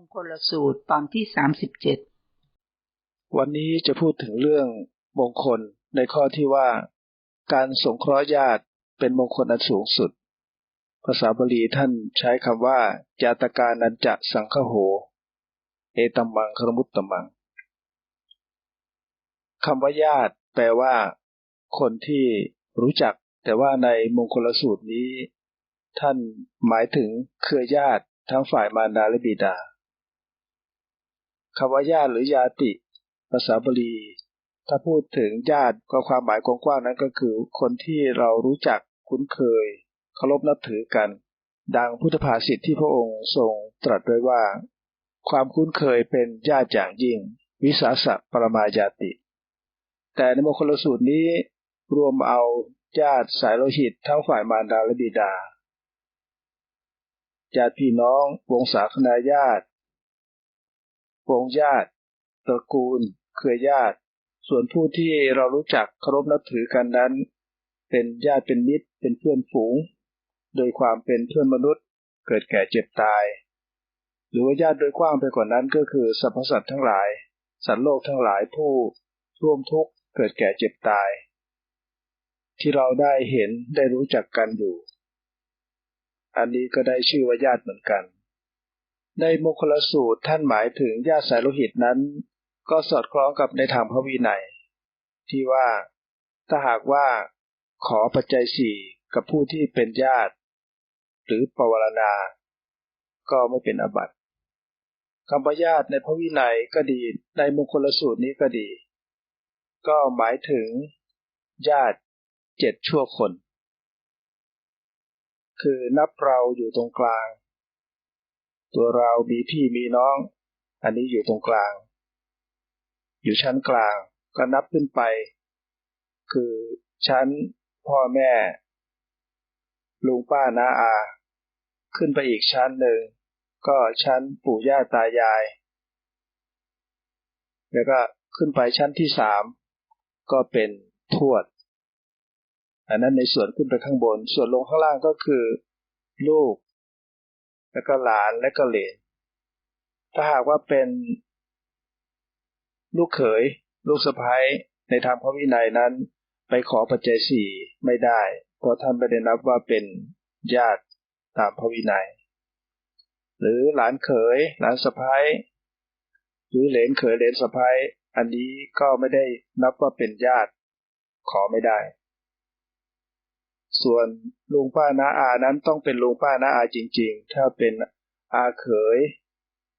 งคลสูตรตอนที่สามสิบเจ็ดวันนี้จะพูดถึงเรื่องมงคลในข้อที่ว่า การสงเคราะห์ญาติเป็นมงคลอันสูงสุด ภาษาบาลีท่านใช้คำว่า จาตการนันจะสังคโห เอตัมมังครมุตตมังคำว่าญาติ แปลว่า คนที่รู้จัก แต่ว่าในมงคลสูตรนี้ ท่านหมายถึงเครือญาติทั้งฝ่ายมารดาและบิดา คำว่าญาติหรือญาติ ภาษาบาลี ถ้าพูดถึงญาติก็ความหมายกว้างๆนั้นก็คือ คนที่เรารู้จักคุ้นเคยเคารพนับถือกัน ดังพุทธภาษิตที่พระองค์ทรงตรัสไว้ว่า ความคุ้นเคยเป็นญาติอย่างยิ่ง วิสาสะปรมาญาติ แต่ในมงคลสูตรนี้รวมเอาญาติสายโลหิตทั้งฝ่ายมารดาและบิดา ญาติพี่น้องวงศาคณาญาติ วงญาติตระกูล เครือญาติ ส่วนผู้ที่เรารู้จักเคารพนับถือกันนั้น เป็นญาติเป็นมิตรเป็นเพื่อนฝูง โดยความเป็นเพื่อนมนุษย์ เกิดแก่เจ็บตาย หรือว่าญาติโดยกว้างไปกว่านั้นก็คือสรรพสัตว์ทั้งหลาย สัตว์โลกทั้งหลายผู้ร่วมทุกข์เกิดแก่เจ็บตาย ที่เราได้เห็นได้รู้จักกันอยู่ อันนี้ก็ได้ชื่อว่าญาติเหมือนกัน ในมงคลสูตรท่านหมายถึงญาติสายโลหิตนั้น ก็สอดคล้องกับในทางพระวินัย ที่ว่าถ้าหากว่าขอปัจจัยสี่กับผู้ที่เป็นญาติ หรือปวารณา ก็ไม่เป็นอบัติคำว่าญาติในพระวินัยก็ดีในมงคลสูตรนี้ก็ดี ก็หมายถึง ญาติเจ็ดชั่วคน คือนับเราอยู่ตรงกลาง ตัวเรามีพี่มีน้อง อันนี้อยู่ตรงกลาง อยู่ชั้นกลางก็นับขึ้นไป คือชั้นพ่อแม่ ลุงป้าน้าอา ขึ้นไปอีกชั้นหนึ่ง ก็ชั้นปู่ย่าตายาย แล้วก็ขึ้นไปชั้นที่สามก็เป็นทวด อันนั้นในส่วนขึ้นไปข้างบน ส่วนลงข้างล่างก็คือ ลูก แล้วก็หลานและก็เหลนถ้าหากว่าเป็นลูกเขย ลูกสะพ้ายในทางพระวินัยนั้น ไปขอปัจจัยสี่ไม่ได้ เพราะท่านไม่ได้นับว่าเป็นญาติตามพระวินัย หรือหลานเขย หลานสะพ้ายหรือเหลนเขยเหลนสะพ้ายอันนี้ก็ไม่ได้นับว่าเป็นญาติขอไม่ได้ ส่วนลุงป้าน้าอานั้นต้องเป็นลุงป้าน้าอาจริง ๆ ถ้าเป็นอาเขย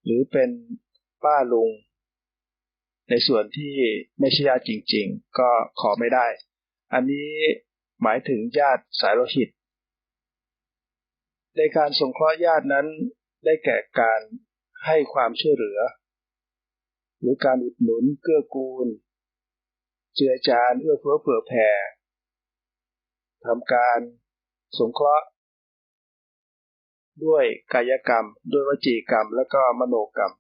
หรือเป็นป้าลุง ในส่วนที่ไม่ใช่ญาติจริง ๆ ก็ขอไม่ได้ อันนี้หมายถึงญาติสายโลหิต ในการสงเคราะห์ญาตินั้นได้แก่การให้ความช่วยเหลือ หรือการอุดหนุนเกื้อกูล เจือจานเอื้อเฟื้อเผื่อแผ่ ทำการสงเคราะห์ ด้วยกายกรรม ด้วยวจีกรรม และก็มโนกรรม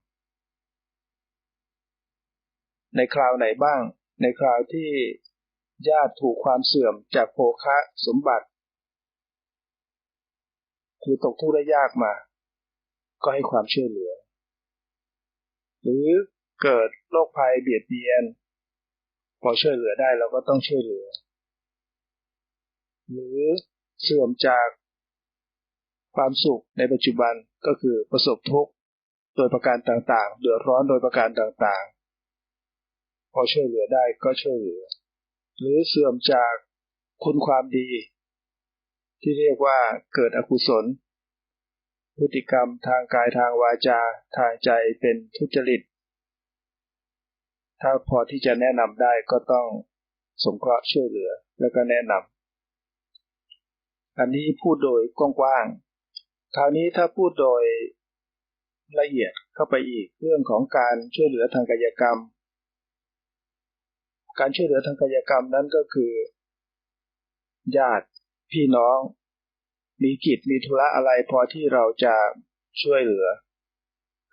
ในคราวไหนบ้าง ในคราวที่ญาติถูกความเสื่อมจากโภคะสมบัติ คือตกทุกข์ได้ยากมา ก็ให้ความช่วยเหลือ หรือเกิดโรคภัยเบียดเบียน พอช่วยเหลือได้เราก็ต้องช่วยเหลือ หรือเสื่อมจากความสุขในปัจจุบันก็คือประสบทุกข์โดยประการต่างๆ เดือดร้อนโดยประการต่างๆ พอช่วยเหลือได้ก็ช่วยเหลือ หรือเสื่อมจากคุณความดี ที่เรียกว่าเกิดอกุศล พฤติกรรมทางกายทางวาจาทางใจเป็นทุจริต ถ้าพอที่จะแนะนำได้ก็ต้องสงเคราะห์ช่วยเหลือแล้วก็แนะนำ อันนี้พูดโดยกว้างๆ คราวนี้ถ้าพูดโดยละเอียดเข้าไปอีกเรื่องของการช่วยเหลือทางกายกรรม การช่วยเหลือทางกายกรรมนั้นก็คือ ญาติพี่น้อง มีกิจมีธุระอะไรพอที่เราจะช่วยเหลือ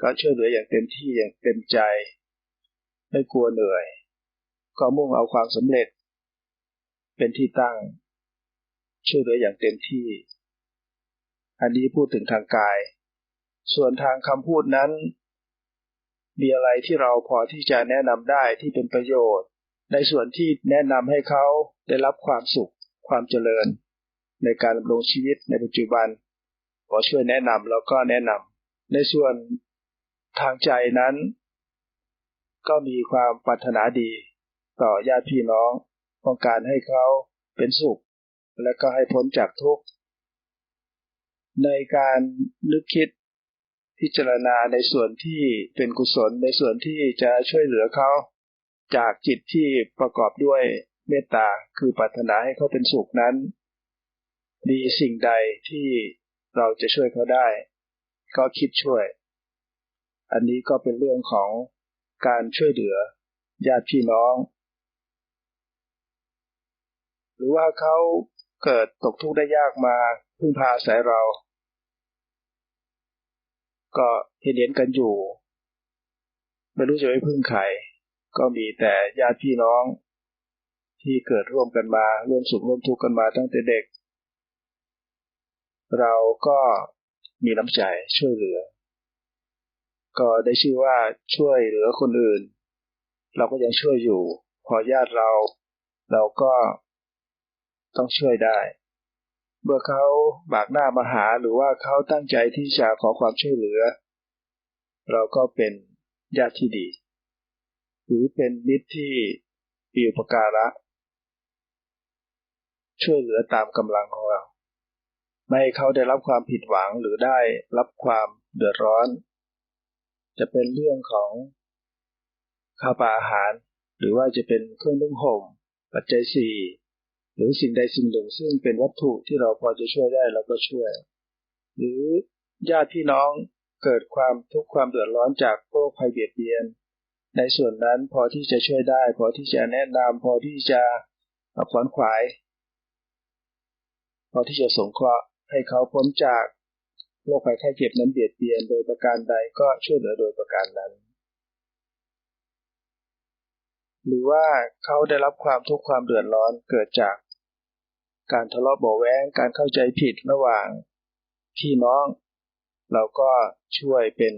ก็ช่วยเหลืออย่างเต็มที่อย่างเต็มใจ ไม่กลัวเหนื่อย ก็มุ่งเอาความสำเร็จ เป็นที่ตั้ง ช่วยเหลืออย่างเต็มที่ อันนี้พูดถึงทางกาย ส่วนทางคำพูดนั้น มีอะไรที่เราพอที่จะแนะนำได้ที่เป็นประโยชน์ ในส่วนที่แนะนำให้เขาได้รับความสุข ความเจริญ ในการดำรงชีวิตในปัจจุบันขอช่วยแนะนำแล้วก็แนะนำในส่วนทางใจนั้น ก็มีความปรารถนาดี ต่อญาติพี่น้องต้องการให้เขาเป็นสุข และก็ให้พ้นจากทุกข์ ในการนึกคิดพิจารณาในส่วนที่เป็นกุศลในส่วนที่จะช่วยเหลือเขาจากจิตที่ประกอบด้วยเมตตาคือปรารถนาให้เขาเป็นสุขนั้น มีสิ่งใดที่เราจะช่วยเขาได้ ก็คิดช่วย อันนี้ก็เป็นเรื่องของการช่วยเหลือญาติพี่น้อง หรือว่าเขา เกิดตกทุกข์ได้ยากมาพึ่งพาอายเรา ก็เห็นเห็นกันอยู่ ไม่รู้จะไปพึ่งใครก็มีแต่ญาติพี่น้อง ที่เกิดร่วมกันมาร่วมสุขร่วมทุกข์กันมาตั้งแต่เด็ก เราก็มีน้ำใจช่วยเหลือ ก็ได้ชื่อว่าช่วยเหลือคนอื่น เราก็ยังช่วยอยู่ พอญาติเรา เราก็ ต้องช่วยได้ เมื่อเขาบากหน้ามาหาหรือว่าเขาตั้งใจที่จะขอความช่วยเหลือ เราก็เป็นญาติที่ดี หรือเป็นมิตรที่มีอุปการะ ช่วยเหลือตามกำลังของเรา ไม่ให้เขาได้รับความผิดหวังหรือได้รับความเดือดร้อน จะเป็นเรื่องของข้าวปลาอาหาร หรือว่าจะเป็นเครื่องนุ่งห่มปัจจัยสี่ หรือสิ่งใดสิ่งหนึ่งซึ่งเป็นวัตถุที่เราพอจะช่วยได้เราก็ช่วย หรือญาติพี่น้องเกิดความทุกข์ความเดือดร้อนจากโรคภัยเบียดเบียน ในส่วนนั้นพอที่จะช่วยได้ พอที่จะแนะนำพอที่จะขวนขวาย พอที่จะสงเคราะห์ให้เขาพ้นจากโรคภัยไข้เจ็บนั้นเบียดเบียน โดยประการใดก็ช่วยเหลือโดยประการนั้น หรือว่าเขาได้รับความทุกข์ความเดือดร้อนเกิดจาก การทะเลาะเบาแวงการเข้าใจผิดระหว่างพี่น้อง เราก็ช่วยเป็น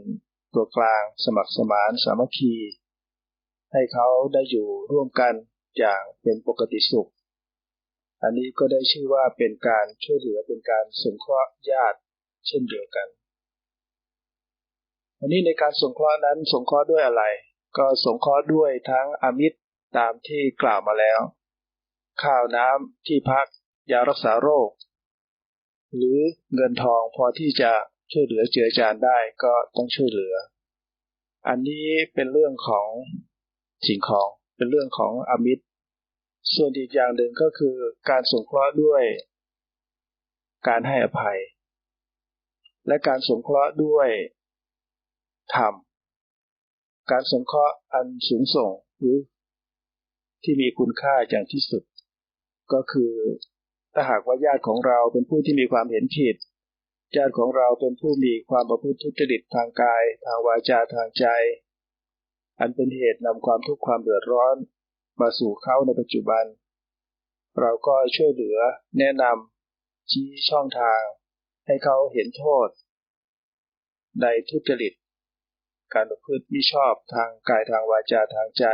ตัวกลางสมัครสมานสามัคคี ให้เขาได้อยู่ร่วมกันอย่างเป็นปกติสุข อันนี้ก็ได้ชื่อว่าเป็นการช่วยเหลือเป็นการสงเคราะห์ญาติเช่นเดียวกัน อันนี้ในการสงเคราะห์นั้นสงเคราะห์ด้วยอะไร ก็สงเคราะห์ด้วยทั้งอมิตรตามที่กล่าวมาแล้ว ข้าวน้ำที่พัก ยารักษาโรค หรือเงินทองพอที่จะช่วยเหลือเจือจานได้ก็ต้องช่วยเหลือ อันนี้เป็นเรื่องของสิ่งของเป็นเรื่องของอมิตร ส่วนอีกอย่างหนึ่งก็คือการสงเคราะห์ด้วย การให้อภัย และการสงเคราะห์ด้วยธรรมการสงเคราะห์อันสูงส่งหรือที่มีคุณค่าอย่างที่สุด ก็คือ ถ้าหากว่าญาติของเราเป็นผู้ที่มีความเห็นผิด ญาติของเราเป็นผู้มีความประพฤติทุจริตทางกาย ทางวาจาทางใจ อันเป็นเหตุนำความทุกข์ความเดือดร้อนมาสู่เขาในปัจจุบัน เราก็ช่วยเหลือแนะนำชี้ช่องทาง ให้เขาเห็นโทษ ในทุจริต การประพฤติมิชอบทางกายทางวาจาทางใจ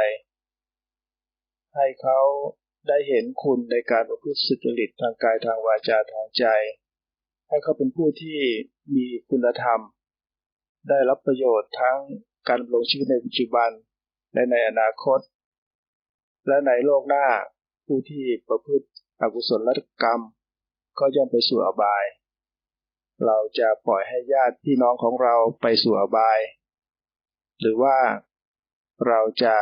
ให้เขา ได้เห็นคุณในการประพฤติสุจริตทางกายทางวาจาทางใจ ให้เขาเป็นผู้ที่มีคุณธรรม ได้รับประโยชน์ทั้งการดำรงชีวิตในปัจจุบันและในอนาคต และในโลกหน้าผู้ที่ประพฤติอกุศลกรรม ก็ย่อมไปสู่อบาย เราจะปล่อยให้ญาติพี่น้องของเราไปสู่อบาย หรือว่าเราจะ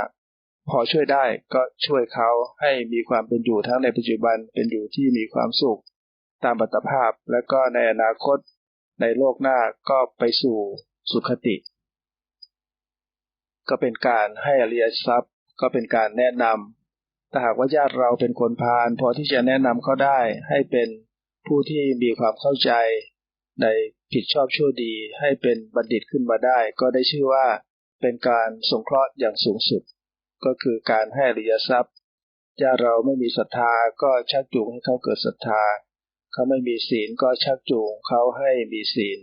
พอช่วยได้ก็ช่วยเขาให้มีความเป็นอยู่ทั้งในปัจจุบันเป็นอยู่ที่มีความสุข ตามบัตภาพและก็ในอนาคตในโลกหน้าก็ไปสู่สุขติ ก็เป็นการให้อริยทรัพย์ ก็เป็นการแนะนำถ้าหากว่าญาติเราเป็นคนพาลพอที่จะแนะนำเขาได้ให้เป็นผู้ที่มีความเข้าใจในผิดชอบชั่วดีให้เป็นบัณฑิตขึ้นมาได้ ก็ได้ชื่อว่าเป็นการสงเคราะห์อย่างสูงสุด ก็คือการให้ริยทรัพย์ญาเราไม่มีศรัทธาก็ชักจูงให้เขาเกิดศรัทธา เขาไม่มีศีลก็ชักจูงเขาให้มีศีล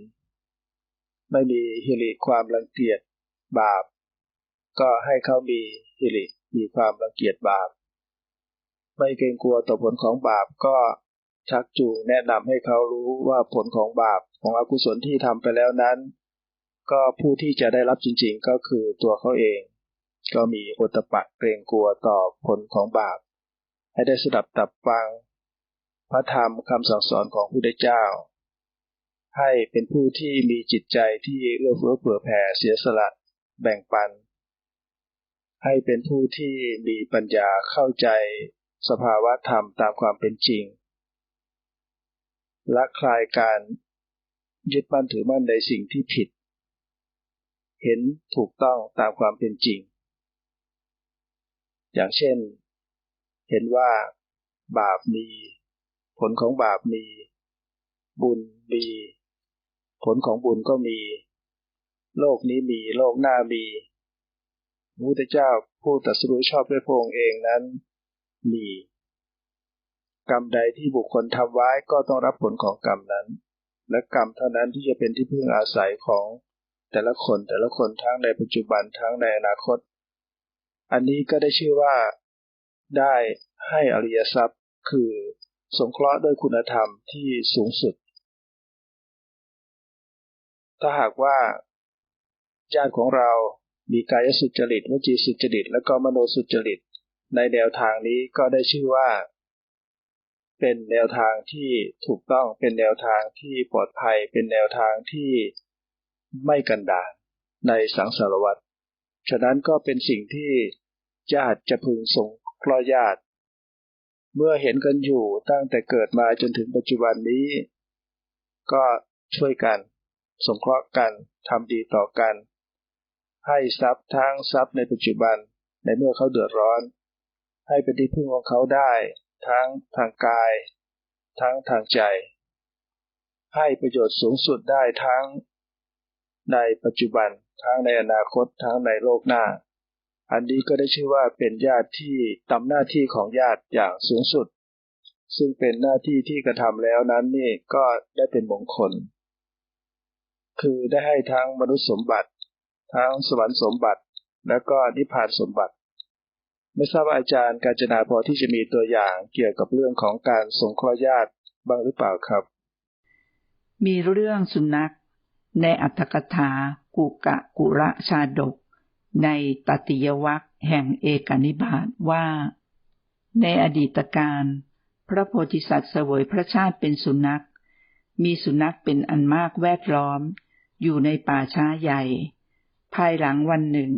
ไม่มีฮิริความรังเกียจบาป ก็ให้เขามีฮิริมีความรังเกียจบาป ไม่เกรงกลัวต่อผลของบาปก็ชักจูงแนะนำให้เขารู้ว่าผลของบาปของอกุศลที่ทำไปแล้วนั้น ก็ผู้ที่จะได้รับจริงๆ ก็คือตัวเขาเอง ก็มีโอตปะเกรงกลัวต่อผลของบาป ให้ได้สดับตับฟัง พระธรรมคำสั่งสอนของพระพุทธเจ้า ให้เป็นผู้ที่มีจิตใจที่เอื้อเฟื้อเผื่อแผ่เสียสละแบ่งปัน ให้เป็นผู้ที่มีปัญญาเข้าใจสภาวะธรรมตามความเป็นจริง ละคลายการยึดมั่นถือมั่นในสิ่งที่ผิด เห็นถูกต้องตามความเป็นจริง อย่างเช่น เห็นว่าบาปมี ผลของบาปมี บุญมี ผลของบุญก็มี โลกนี้มีโลกหน้ามีพระพุทธเจ้าผู้ตรัสรู้ชอบด้วยพระองค์เองนั้นมี กรรมใดที่บุคคลทำไว้ก็ต้องรับผลของกรรมนั้น และกรรมเท่านั้นที่จะเป็นที่พึ่งอาศัยของแต่ละคนแต่ละคนทั้งในปัจจุบันทั้งในอนาคต อันนี้ก็ได้ชื่อว่าได้ให้อริยทรัพย์ คือสงเคราะห์ด้วยคุณธรรมที่สูงสุด ถ้าหากว่าญาติของเรามีกายสุจริตวจีสุจริต และก็มโนสุจริต ในแนวทางนี้ก็ได้ชื่อว่า เป็นแนวทางที่ถูกต้องเป็นแนวทางที่ปลอดภัยเป็นแนวทางที่ไม่กันดานในสังสารวัฏฉะนั้นก็เป็นสิ่งที่ ญาติจะพึงส่งคลอญาติ เมื่อเห็นกันอยู่ตั้งแต่เกิดมาจนถึงปัจจุบันนี้ ก็ช่วยกัน สงเคราะห์กันทำดีต่อกัน ให้ทรัพย์ทั้งทรัพย์ในปัจจุบันในเมื่อเขาเดือดร้อน ให้เป็นที่พึ่งของเขาได้ ทั้งทางกาย ทั้งทางใจ ให้ประโยชน์สูงสุดได้ทั้งในปัจจุบันทั้งในอนาคตทั้งในโลกหน้า อันนี้ก็ได้ชื่อว่าเป็นญาติที่ทำหน้าที่ของญาติอย่างสูงสุด ซึ่งเป็นหน้าที่ที่กระทำแล้วนั้นนี่ก็ได้เป็นมงคล คือได้ให้ทั้งมนุษย์สมบัติ ทั้งสวรรค์สมบัติ และก็นิพพานสมบัติ ไม่ทราบอาจารย์กาญจนาพอที่จะมีตัวอย่างเกี่ยวกับเรื่องของการสงเคราะห์ญาติบ้างหรือเปล่าครับ มีเรื่องสุนัข ในอัตถกถากุกะกุระชาดก ในตติยวัคแห่งเอกนิบาตว่า ในอดีตการ พระโพธิสัตว์เสวยพระชาติเป็นสุนัข มีสุนัขเป็นอันมากแวดล้อม อยู่ในป่าช้าใหญ่ ภายหลังวันหนึ่ง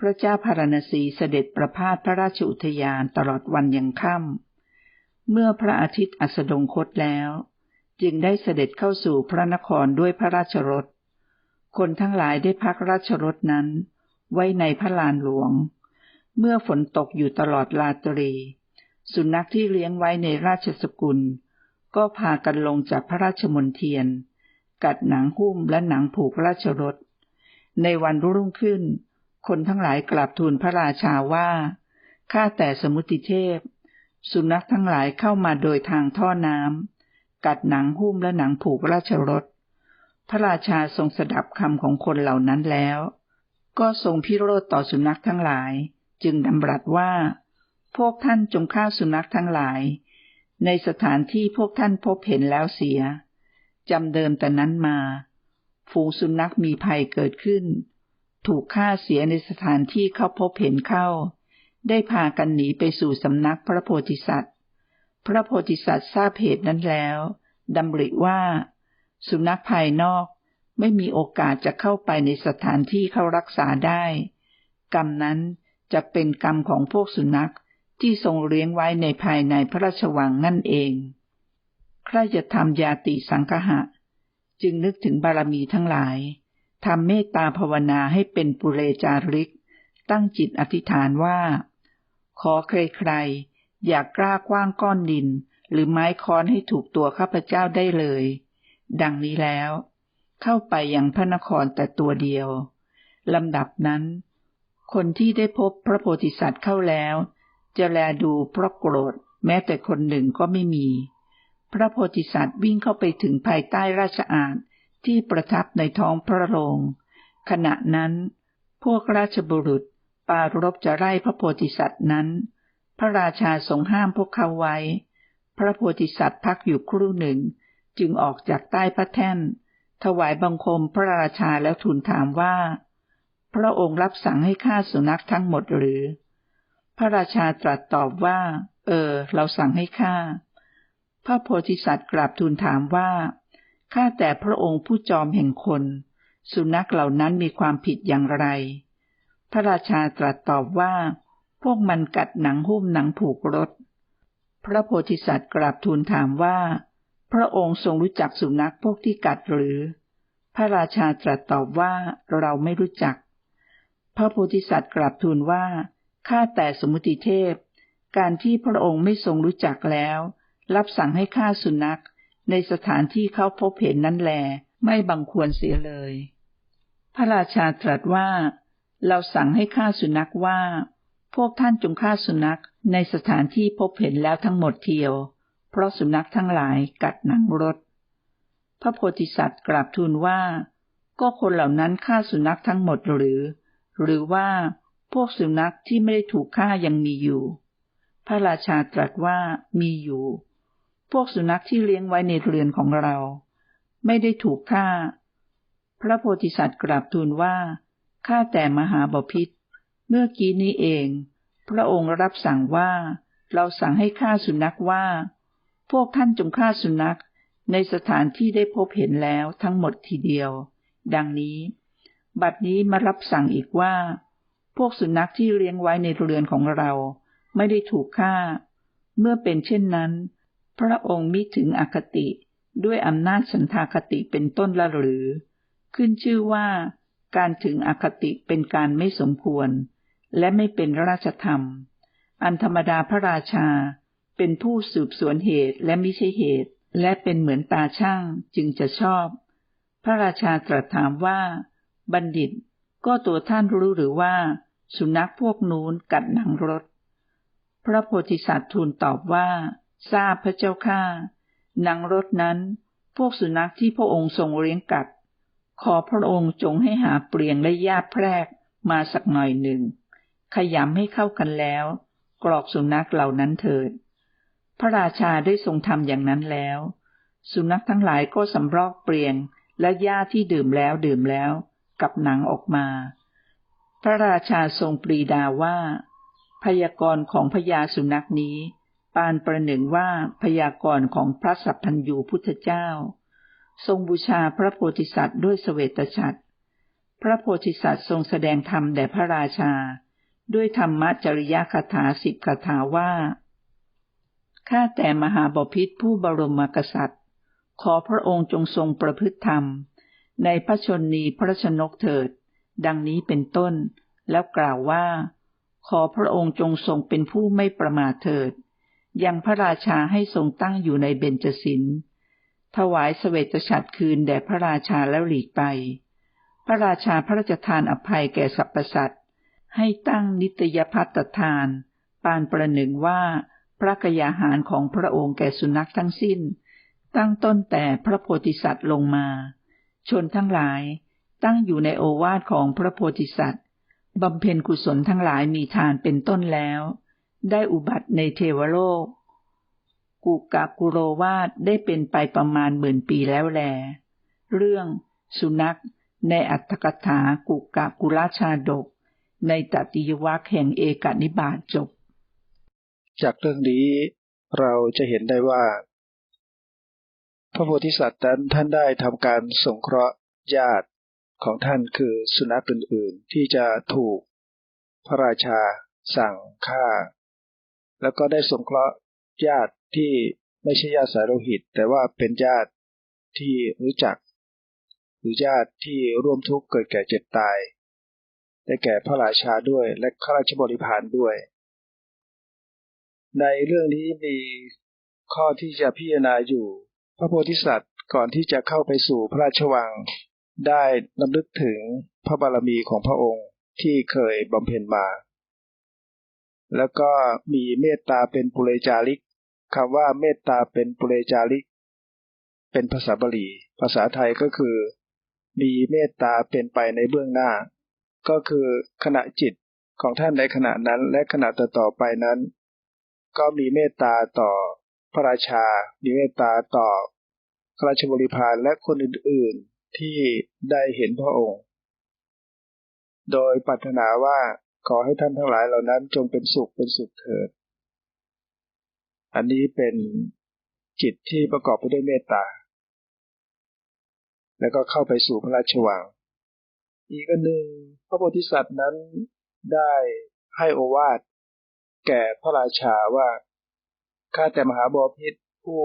พระเจ้าพารณสีเสด็จประพาสพระราชอุทยานตลอดวันยังค่ำเมื่อพระอาทิตย์อัสดงคตแล้ว จึงได้เสด็จเข้าสู่พระนครด้วยพระราชรถ คนทั้งหลายได้พักราชรถนั้น ไว้ในพระลานหลวง เมื่อฝนตกอยู่ตลอดลาตรี สุนัขที่เลี้ยงไว้ในราชสกุล ก็พากันลงจากพระราชมนเทียน กัดหนังหุ้มและหนังผูกราชรถ ในวันรุ่งขึ้น คนทั้งหลายกราบทูลพระราชาว่า ข้าแต่สมุติเทพ สุนัขทั้งหลายเข้ามาโดยทางท่อน้ำกัดหนังหุ้มและหนังผูกราชรถพระราชาทรงสดับคำของคนเหล่านั้นแล้ว ก็ทรงพิโรธต่อสุนัขทั้งหลาย จึงดำรัสว่า พวกท่านจงฆ่าสุนัขทั้งหลาย ในสถานที่พวกท่านพบเห็นแล้วเสียจำเดิมแต่นั้นมา ฝูงสุนัขมีภัยเกิดขึ้น ถูกฆ่าเสียในสถานที่เขาพบเห็นเข้า ได้พากันหนีไปสู่สำนักพระโพธิสัตว์ พระโพธิสัตว์ทราบเหตุนั้นแล้วดำริว่า สุนัขภายนอก ไม่มีโอกาสจะเข้าไปในสถานที่เขารักษาได้ กรรมนั้นจะเป็นกรรมของพวกสุนัขที่ทรงเลี้ยงไว้ในภายในพระราชวังนั่นเอง ใครจะทำยาติสังคหะ จึงนึกถึงบารมีทั้งหลายทำเมตตาภาวนาให้เป็นปุเรจาริก ตั้งจิตอธิษฐานว่า ขอใครๆ อยากกล้ากว้างก้อนดิน หรือไม้ค้อนให้ถูกตัวข้าพเจ้าได้เลย ดังนี้แล้ว เข้าไปยังพระนครแต่ตัวเดียวลำดับนั้น คนที่ได้พบพระโพธิสัตว์เข้าแล้ว จะแลดูเพราะโกรธแม้แต่คนหนึ่งก็ไม่มี พระโพธิสัตว์วิ่งเข้าไปถึงภายใต้ราชอาณที่ประทับในท้องพระโรง ขณะนั้น พวกราชบุรุษปารบจะไล่พระโพธิสัตว์นั้น พระราชาทรงห้ามพวกเขาไว้ พระโพธิสัตว์พักอยู่ครู่หนึ่ง จึงออกจากใต้พระแท่น ถวายบังคมพระราชาแล้วทูลถามว่า พระองค์รับสั่งให้ฆ่าสุนัขทั้งหมดหรือ พระราชาตรัสตอบว่า เออ เราสั่งให้ฆ่า พระโพธิสัตว์กราบทูลถามว่าข้าแต่พระองค์ผู้จอมแห่งคน สุนัขเหล่านั้นมีความผิดอย่างไร พระราชาตรัสตอบว่า พวกมันกัดหนังหุ้มหนังผูกรถ พระโพธิสัตว์กราบทูลถามว่า พระองค์ทรงรู้จักสุนัขพวกที่กัดหรือ พระราชาตรัสตอบว่าเราไม่รู้จัก พระโพธิสัตว์กราบทูลว่าข้าแต่สมุติเทพ การที่พระองค์ไม่ทรงรู้จักแล้ว รับสั่งให้ฆ่าสุนัข ในสถานที่เขาพบเห็นนั้นแล ไม่บังควรเสียเลย พระราชาตรัสว่า เราสั่งให้ฆ่าสุนัขว่า พวกท่านจงฆ่าสุนัขในสถานที่พบเห็นแล้วทั้งหมดเทียว เพราะสุนัขทั้งหลายกัดหนังรถ พระโพธิสัตว์กราบทูลว่า ก็คนเหล่านั้นฆ่าสุนัขทั้งหมดหรือ หรือว่าพวกสุนัขที่ไม่ได้ถูกฆ่ายังมีอยู่ พระราชาตรัสว่ามีอยู่ พวกสุนัขที่เลี้ยงไว้ในเรือนของเรา ไม่ได้ถูกฆ่า พระโพธิสัตว์กราบทูลว่าข้าแต่มหาบพิษเมื่อกี้นี้เอง พระองค์รับสั่งว่า เราสั่งให้ฆ่าสุนัขว่า พวกท่านจงฆ่าสุนัข ในสถานที่ได้พบเห็นแล้วทั้งหมดทีเดียว ดังนี้ บัดนี้มารับสั่งอีกว่า พวกสุนัขที่เลี้ยงไว้ในเรือนของเรา ไม่ได้ถูกฆ่า เมื่อเป็นเช่นนั้น พระองค์มิถึงอคติด้วยอำนาจสันทาคติเป็นต้นละหรือ ขึ้นชื่อว่าการถึงอคติเป็นการไม่สมควร และไม่เป็นราชธรรม อันธรรมดาพระราชา เป็นผู้สืบสวนเหตุและไม่ใช่เหตุ และเป็นเหมือนตาช่างจึงจะชอบ พระราชาตรัสถามว่า บัณฑิต ก็ตัวท่านรู้หรือว่า สุนัขพวกนู้นกัดหนังรถ พระโพธิสัตว์ทูลตอบว่า ทราบพระเจ้าข้าหนังรถนั้น พวกสุนัขที่พระองค์ทรงเลี้ยงกัด ขอพระองค์จงให้หาเปลี่ยงและญาติแพรกมาสักหน่อยหนึ่ง ขยำให้เข้ากันแล้ว กรอกสุนัขเหล่านั้นเถิด ระราชาได้ทรงทำอย่างนั้นแล้ว สุนัขทั้งหลายก็สำรอกเปลี่ยงและหญ้าที่ดื่มแล้วดื่มแล้ว กับหนังออกมา พระราชาทรงปรีดาว่า พยากรณ์ของพญาสุนัขนี้ ปานประหนึ่งว่าพยากรณ์ของพระสัพพัญญูพุทธเจ้า ทรงบูชาพระโพธิสัตว์ด้วยสเสวตฉัตรพระโพธิสัตว์ทรงแสดงธรรมแด่พระราชา ด้วยธรรมจริยคาถาสิบคาถาว่า ข้าแต่มหาบพิษผู้บรมกษัตริย์ ขอพระองค์จงทรงประพฤติธรรม ในพระชนนีพระชนกเถิด ดังนี้เป็นต้น แล้วกล่าวว่า ขอพระองค์จงทรงเป็นผู้ไม่ประมาทเถิด ยังพระราชาให้ทรงตั้งอยู่ในเบญจศิลถวายสเสวตฉัตรคืนแด่พระราชาแล้วหลีกไป พระราชาพระราชทานอภัยแก่สรรพสัตว์ให้ตั้งนิตยพัตทาน ปานประหนึ่งว่า ระกยาหารของพระองค์แก่สุนัขทั้งสิ้น ตั้งต้นแต่พระโพธิสัตว์ลงมา ชนทั้งหลายตั้งอยู่ในโอวาทของพระโพธิสัตว์บำเพ็ญกุศลทั้งหลายมีทานเป็นต้นแล้ว ได้อุบัติในเทวโลก กุกากุโรวาดได้เป็นไปประมาณหมื่นปีแล้วแล เรื่องสุนัขในอัตถกถากุกะกุราชาดก ในตติยวัคแห่งเอกนิบาตจบ จากเรื่องนี้เราจะเห็นได้ว่า พระโพธิสัตว์นั้นท่านได้ทำการสงเคราะห์ญาติของท่านคือสุนัขอื่นๆ ที่จะถูกพระราชาสั่งฆ่า แล้วก็ได้สงเคราะห์ญาติที่ไม่ใช่ญาติสายโลหิต แต่ว่าเป็นญาติที่รู้จัก หรือญาติที่ร่วมทุกข์เกิดแก่เจ็บตาย ได้แก่พระราชาด้วยและข้าราชบริพารด้วย ในเรื่องนี้มีข้อที่จะพิจารณาอยู่ พระโพธิสัตว์ก่อนที่จะเข้าไปสู่พระราชวัง ได้นำลึกถึงพระบารมีของพระองค์ที่เคยบำเพ็ญมา แล้วก็มีเมตตาเป็นปุเรจาริกคำว่าเมตตาเป็นปุเรจาริก เป็นภาษาบาลี ภาษาไทยก็คือ มีเมตตาเป็นไปในเบื้องหน้า ก็คือขณะจิตของท่านในขณะนั้นและขณะต่อๆไปนั้น ก็มีเมตตาต่อพระราชา มีเมตตาต่อข้าราชบริพารและคนอื่นๆที่ได้เห็นพระองค์ โดยปรารถนาว่าขอให้ท่านทั้งหลายเหล่านั้นจงเป็นสุขเป็นสุขเถิด อันนี้เป็นจิตที่ประกอบไปด้วยเมตตา แล้วก็เข้าไปสู่พระราชวัง อีกอันหนึ่งพระโพธิสัตว์นั้นได้ให้โอวาท แก่พระราชาว่า ข้าแต่มหาบอพิษผู้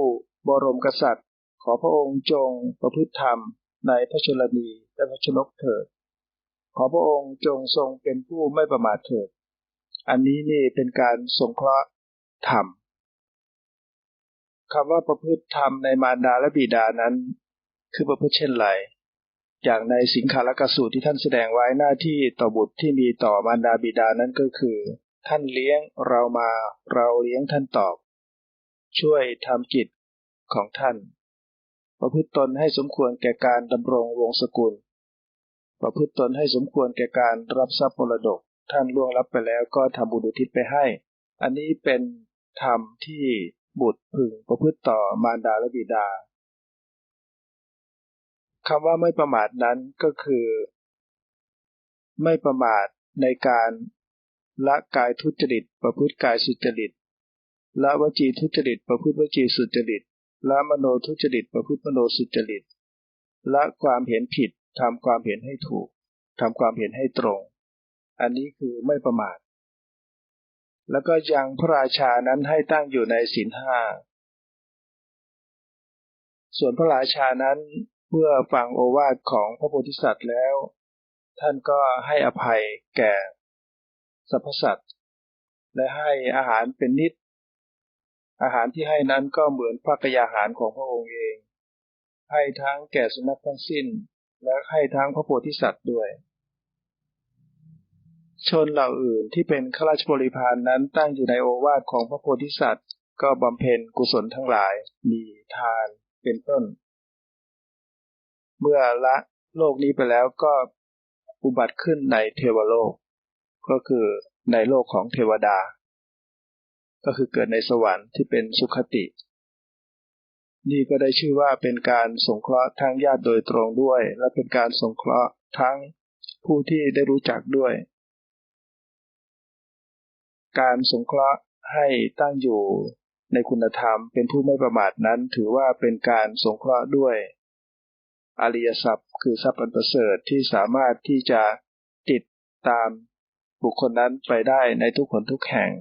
บรมกษัตริย์ ขอพระองค์จงประพฤติธรรมในพระชนนีและพระชนกเถิด ขอพระองค์จงทรงเป็นผู้ไม่ประมาทเถิด อันนี้นี่เป็นการสงเคราะห์ธรรมคำว่าประพฤติธรรมในมารดาและบิดานั้น คือประพฤติเช่นไรอย่างในสิงคาลกสูตรที่ท่านแสดงไว้หน้าที่ต่อบุตรที่มีต่อมารดาบิดานั้นก็คือ ท่านเลี้ยงเรามาเราเลี้ยงท่านตอบ ช่วยทำกิจของท่าน ประพฤติตนให้สมควรแก่การดำรงวงศกุล ประพฤติตนให้สมควรแก่การรับทรัพย์มรดก ท่านล่วงรับไปแล้วก็ทำบุญอุทิศไปให้ อันนี้เป็นธรรมที่บุตรพึงประพฤติต่อมารดาและบิดาคำว่าไม่ประมาทนั้นก็คือ ไม่ประมาทในการ ละกายทุจริต ประพฤติกายสุจริต ละวจีทุจริต ประพฤติวจีสุจริต ละมโนทุจริต ประพฤติมโนสุจริต ละความเห็นผิดทำความเห็นให้ถูกทำความเห็นให้ตรง อันนี้คือไม่ประมาท แล้วก็ยังพระราชานั้นให้ตั้งอยู่ในศีลห้า ส่วนพระราชานั้นเมื่อฟังโอวาทของพระโพธิสัตว์แล้ว ท่านก็ให้อภัยแก่ สรรพสัตว์และให้อาหารเป็นนิด อาหารที่ให้นั้นก็เหมือนพระกยาหารของพระองค์เอง ให้ทั้งแก่สุนัขทั้งสิ้น และให้ทั้งพระโพธิสัตว์ด้วย ชนเหล่าอื่นที่เป็นข้าราชบริพารนั้นตั้งอยู่ในโอวาทของพระโพธิสัตว์ ก็บำเพ็ญกุศลทั้งหลาย มีทานเป็นต้น เมื่อละโลกนี้ไปแล้วก็อุบัติขึ้นในเทวโลก ก็คือในโลกของเทวดา ก็คือเกิดในสวรรค์ที่เป็นสุขติ นี่ก็ได้ชื่อว่าเป็นการสงเคราะห์ทั้งญาติโดยตรงด้วย และเป็นการสงเคราะห์ทั้งผู้ที่ได้รู้จักด้วย การสงเคราะห์ให้ตั้งอยู่ในคุณธรรมเป็นผู้ไม่ประมาทนั้น ถือว่าเป็นการสงเคราะห์ด้วย อริยทรัพย์คือทรัพย์อันประเสริฐที่สามารถที่จะติดตาม บุคคลนั้นไปได้ในทุกคนทุกแห่ง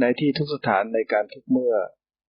ในที่ทุกสถานในการทุกเมื่อ